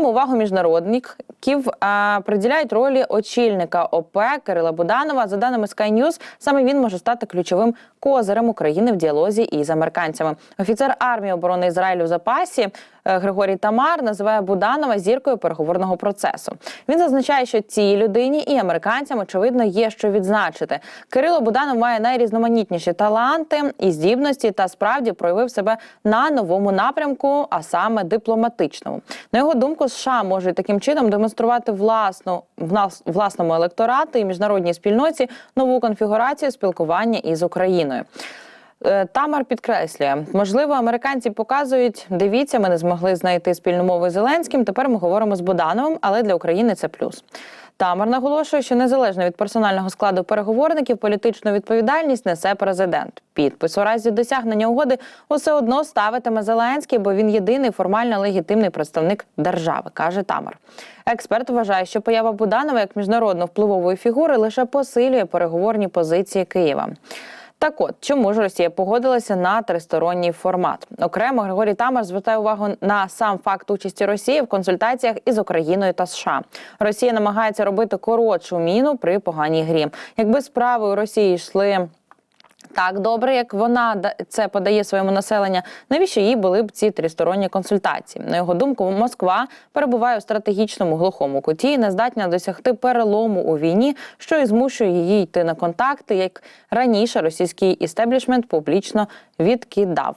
Окрему увагу міжнародників а, приділяють ролі очільника ОП Кирила Буданова. За даними Sky News, саме він може стати ключовим козирем України в діалозі із американцями. Офіцер армії оборони Ізраїлю в запасі е, Григорій Тамар називає Буданова зіркою переговорного процесу. Він зазначає, що цій людині і американцям очевидно є що відзначити. Кирило Буданов має найрізноманітніші таланти і здібності, та справді проявив себе на новому напрямку, а саме дипломатичному. На його думку, США можуть таким чином демонструвати власну в нас власному електорату і міжнародній спільноті нову конфігурацію спілкування із Україною. Е, Тамар підкреслює, можливо, американці показують, дивіться, ми не змогли знайти спільну мову з Зеленським. Тепер ми говоримо з Будановим, але для України це плюс. Тамар наголошує, що незалежно від персонального складу переговорників, політичну відповідальність несе президент. Підпис у разі досягнення угоди усе одно ставитиме Зеленський, бо він єдиний формально легітимний представник держави, каже Тамар. Експерт вважає, що поява Буданова як міжнародно впливової фігури лише посилює переговорні позиції Києва. Так от, чому ж Росія погодилася на тристоронній формат? Окремо Григорій Тамар звертає увагу на сам факт участі Росії в консультаціях із Україною та США. Росія намагається робити коротшу міну при поганій грі. Якби справи у Росії йшли. Так добре, як вона це подає своєму населенню, навіщо їй були б ці тристоронні консультації? На його думку, Москва перебуває у стратегічному глухому куті і не здатна досягти перелому у війні, що і змушує її йти на контакти, як раніше російський істеблішмент публічно відкидав.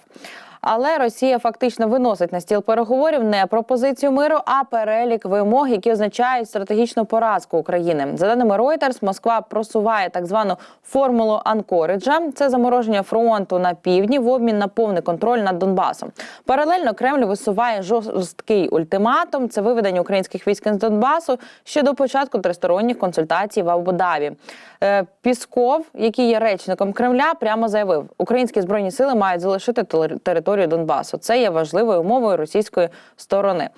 Але Росія фактично виносить на стіл переговорів не пропозицію миру, а перелік вимог, які означають стратегічну поразку України. За даними Reuters, Москва просуває так звану формулу Анкориджа. Це замороження фронту на півдні в обмін на повний контроль над Донбасом. Паралельно Кремль висуває жорсткий ультиматум. Це виведення українських військ з Донбасу ще до початку тристоронніх консультацій в Абу-Дабі. Е, Пісков, який є речником Кремля, прямо заявив, українські збройні сили мають залишити теле- територію Донбасу. Це є важливою умовою російської сторони.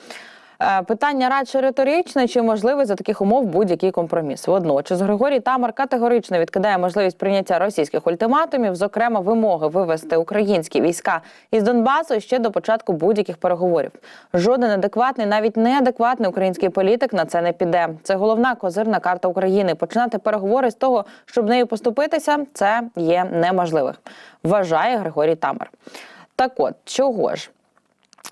Е, Питання радше риторичне, чи можливий за таких умов будь-який компроміс. Водночас Григорій Тамар категорично відкидає можливість прийняття російських ультиматумів, зокрема вимоги вивести українські війська із Донбасу ще до початку будь-яких переговорів. Жоден адекватний, навіть неадекватний український політик на це не піде. Це головна козирна карта України. Починати переговори з того, щоб нею поступитися, це є неможливих. Вважає Григорій Тамар. Так от чого ж?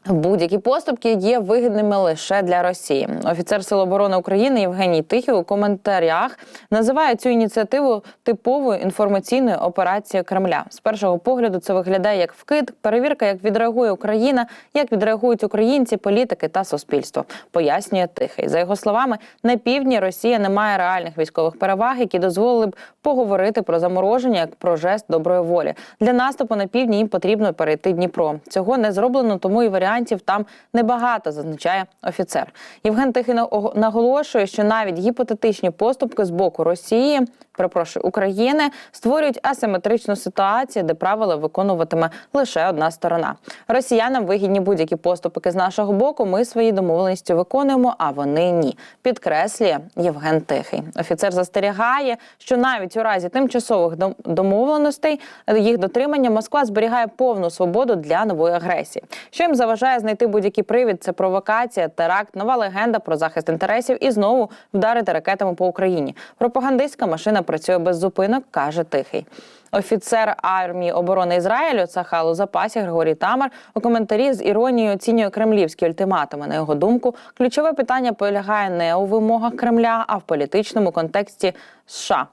Будь-які поступки є вигідними лише для Росії. Офіцер Сил оборони України Євгеній Тихий у коментарях називає цю ініціативу типовою інформаційною операцією Кремля. З першого погляду це виглядає як вкид, перевірка, як відреагує Україна, як відреагують українці, політики та суспільство. Пояснює Тихий. За його словами, на півдні Росія не має реальних військових переваг, які дозволили б поговорити про замороження як про жест доброї волі. Для наступу на півдні їм потрібно перейти Дніпро. Цього не зроблено, тому і варіантів там небагато, зазначає офіцер. Євген Тихий наголошує, що навіть гіпотетичні поступки з боку Росії, перепрошую, України створюють асиметричну ситуацію, де правила виконуватиме лише одна сторона. Росіянам вигідні будь-які поступки з нашого боку. Ми свої домовленості виконуємо, а вони ні. Підкреслює Євген Тихий. Офіцер застерігає, що навіть у разі тимчасових домовленостей е, їх дотримання Москва зберігає повну свободу для нової агресії. Що їм заважає знайти будь-який привід? Це провокація, теракт, нова легенда про захист інтересів і знову вдарити ракетами по Україні. Пропагандистська машина працює без зупинок, каже Тихий. Офіцер армії оборони Ізраїлю Цахал у запасі Григорій Тамар у коментарі з іронією оцінює кремлівські ультиматуми. На його думку, ключове питання полягає не у вимогах Кремля, а в політичному контексті США.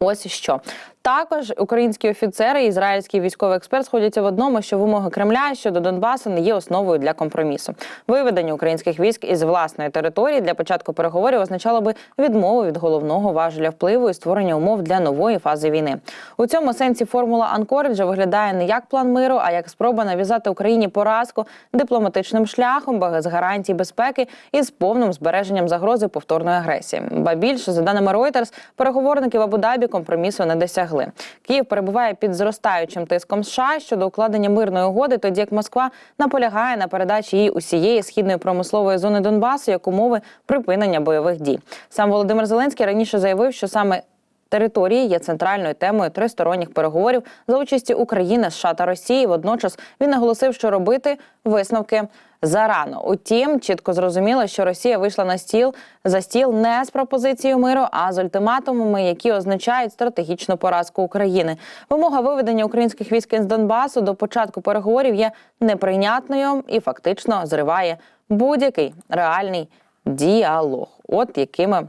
Ось що також українські офіцери і ізраїльський військовий експерт сходяться в одному, що вимоги Кремля щодо Донбасу не є основою для компромісу. Виведення українських військ із власної території для початку переговорів означало би відмову від головного важеля впливу і створення умов для нової фази війни. У цьому сенсі формула Анкориджа виглядає не як план миру, а як спроба нав'язати Україні поразку дипломатичним шляхом, без гарантій безпеки і з повним збереженням загрози повторної агресії. Ба більше за даними Reuters, переговорники в Абу-Дабі компромісу не досягли. Київ перебуває під зростаючим тиском США щодо укладення мирної угоди, тоді як Москва наполягає на передачі їй усієї східної промислової зони Донбасу як умови припинення бойових дій. Сам Володимир Зеленський раніше заявив, що саме території є центральною темою тристоронніх переговорів за участі України, США та Росії. Водночас він наголосив, що робити висновки зарано. Утім, чітко зрозуміло, що Росія вийшла на стіл за стіл не з пропозицією миру, а з ультиматумами, які означають стратегічну поразку України. Вимога виведення українських військ із Донбасу до початку переговорів є неприйнятною і фактично зриває будь-який реальний діалог. От якими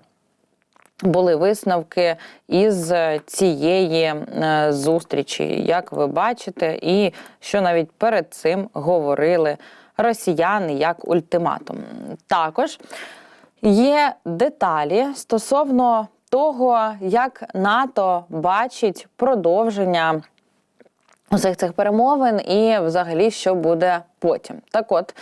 були висновки із е, цієї е, зустрічі, як ви бачите, і що навіть перед цим говорили росіяни як ультиматум. Також є деталі стосовно того, як НАТО бачить продовження усіх цих перемовин і взагалі що буде потім. Так от.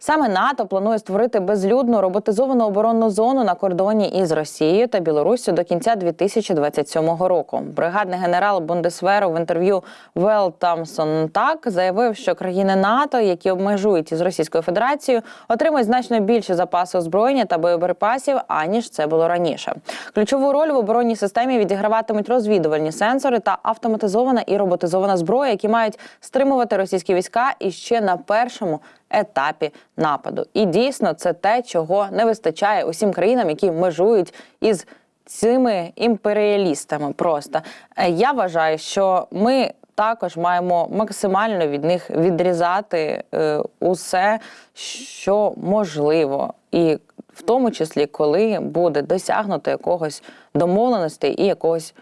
Саме НАТО планує створити безлюдну роботизовану оборонну зону на кордоні із Росією та Білоруссю до кінця 2027 року. Бригадний генерал Бундесверу в інтерв'ю Вел Тамсон так заявив, що країни НАТО, які обмежують із Російською Федерацією, отримують значно більше запаси озброєння та боєприпасів, аніж це було раніше. Ключову роль в оборонній системі відіграватимуть розвідувальні сенсори та автоматизована і роботизована зброя, які мають стримувати російські війська і ще на першому етапі нападу. І дійсно це те, чого не вистачає усім країнам, які межують із цими імперіалістами. Просто Е, я вважаю, що ми. Також маємо максимально від них відрізати е, усе, що можливо, і в тому числі, коли буде досягнуто якогось домовленостей і якогось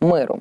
миру.